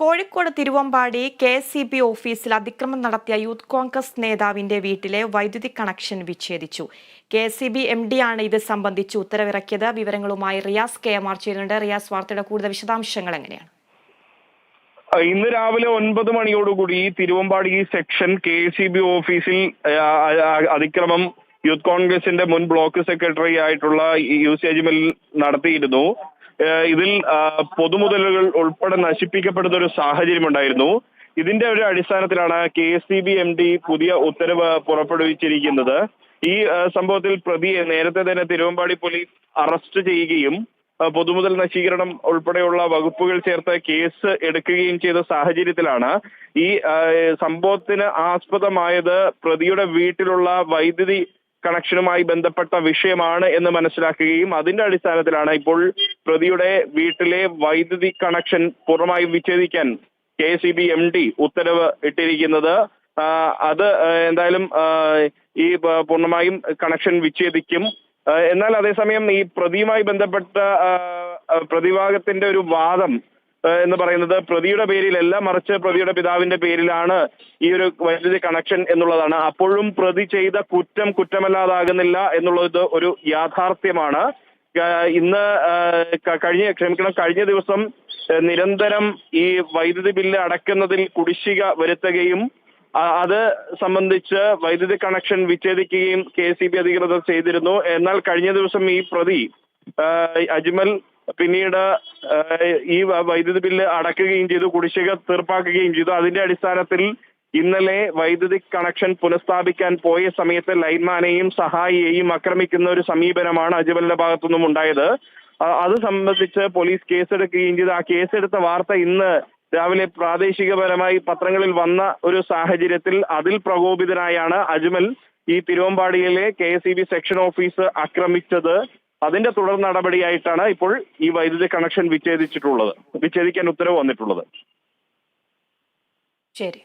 Kozhikode Thiruvambady K S E B ഓഫീസിൽ അതിക്രമം നടത്തിയ യൂത്ത് കോൺഗ്രസ് നേതാവിന്റെ വീട്ടിലെ വൈദ്യുതി connection വിച്ഛേദിച്ചു. K S C B M D ആണ് ഇത് സംബന്ധിച്ച് ഉത്തരവിറക്കിയത്. വിവരങ്ങളുമായി റിയാസ് കെ എം ആർ ചെയ്യുന്നുണ്ട് റിയാസ് വാർത്തയുടെ കൂടുതൽ വിശദാംശങ്ങൾ എങ്ങനെയാണ്? ഇന്ന് രാവിലെ ഒൻപത് മണിയോടുകൂടി Thiruvambady section K C B ഓഫീസിൽ അതിക്രമം യൂത്ത് കോൺഗ്രസിന്റെ മുൻ ബ്ലോക്ക് സെക്രട്ടറി ആയിട്ടുള്ള യു സി അജ്മൽ നടത്തിയിരുന്നു. ഇതിൽ പൊതുമുതലുകൾ ഉൾപ്പെടെ നശിപ്പിക്കപ്പെടുന്ന ഒരു സാഹചര്യം ഉണ്ടായിരുന്നു. ഇതിന്റെ ഒരു അടിസ്ഥാനത്തിലാണ് K C B M D പുതിയ ഉത്തരവ് പുറപ്പെടുവിച്ചിരിക്കുന്നത്. ഈ സംഭവത്തിൽ പ്രതിയെ നേരത്തെ തന്നെ തിരുവമ്പാടി പോലീസ് അറസ്റ്റ് ചെയ്യുകയും പൊതുമുതൽ നശീകരണം ഉൾപ്പെടെയുള്ള വകുപ്പുകൾ ചേർത്ത് കേസ് എടുക്കുകയും ചെയ്ത സാഹചര്യത്തിലാണ് ഈ സംഭവത്തിന് ആസ്പദമായത് പ്രതിയുടെ വീട്ടിലുള്ള വൈദ്യുതി കണക്ഷനുമായി ബന്ധപ്പെട്ട വിഷയമാണ് എന്ന് മനസ്സിലാക്കുകയും അതിന്റെ അടിസ്ഥാനത്തിലാണ് ഇപ്പോൾ പ്രതിയുടെ വീട്ടിലെ വൈദ്യുതി കണക്ഷൻ പൂർണമായും വിച്ഛേദിക്കാൻ K C B M D ഉത്തരവ് ഇട്ടിരിക്കുന്നത്. അത് എന്തായാലും ഈ പൂർണമായും കണക്ഷൻ വിച്ഛേദിക്കും. എന്നാൽ അതേസമയം ഈ പ്രതിയുമായി ബന്ധപ്പെട്ട പ്രതിഭാഗത്തിന്റെ ഒരു വാദം എന്ന് പറയുന്നത് പ്രതിയുടെ പേരിലല്ല മറിച്ച് പ്രതിയുടെ പിതാവിന്റെ പേരിലാണ് ഈ ഒരു വൈദ്യുതി കണക്ഷൻ എന്നുള്ളതാണ്. അപ്പോഴും പ്രതി ചെയ്ത കുറ്റം കുറ്റമല്ലാതാകുന്നില്ല എന്നുള്ളത് ഒരു യാഥാർത്ഥ്യമാണ്. ഇന്ന് കഴിഞ്ഞ ക്ഷമിക്കണം കഴിഞ്ഞ ദിവസം നിരന്തരം ഈ വൈദ്യുതി ബില്ല് അടയ്ക്കുന്നതിൽ കുടിശ്ശിക വരുത്തുകയും അത് സംബന്ധിച്ച് വൈദ്യുതി കണക്ഷൻ വിച്ഛേദിക്കുകയും കെ സി ബി അധികൃതർ ചെയ്തിരുന്നു. എന്നാൽ കഴിഞ്ഞ ദിവസം ഈ പ്രതി അജ്മൽ പിന്നീട് ഈ വൈദ്യുതി ബില്ല് അടക്കുകയും ചെയ്തു കുടിശ്ശിക തീർപ്പാക്കുകയും ചെയ്തു. അതിന്റെ അടിസ്ഥാനത്തിൽ ഇന്നലെ വൈദ്യുതി കണക്ഷൻ പുനഃസ്ഥാപിക്കാൻ പോയ സമയത്ത് ലൈൻമാനെയും സഹായിയെയും ആക്രമിക്കുന്ന ഒരു സമീപനമാണ് അജ്മലിന്റെ ഭാഗത്തുനിന്നും ഉണ്ടായത്. അത് സംബന്ധിച്ച് പോലീസ് കേസെടുക്കുകയും ചെയ്തു. ആ കേസെടുത്ത വാർത്ത ഇന്ന് രാവിലെ പ്രാദേശികപരമായി പത്രങ്ങളിൽ വന്ന ഒരു സാഹചര്യത്തിൽ അതിൽ പ്രകോപിതനായാണ് അജ്മൽ ഈ തിരുവമ്പാടിയിലെ K S E B section office ആക്രമിച്ചത്. അതിന്റെ തുടർ നടപടിയായിട്ടാണ് ഇപ്പോൾ ഈ വൈദ്യുതി കണക്ഷൻ വിച്ഛേദിച്ചിട്ടുള്ളത്. വിച്ഛേദിക്കാൻ ഉത്തരവ് വന്നിട്ടുള്ളത്. ശരി.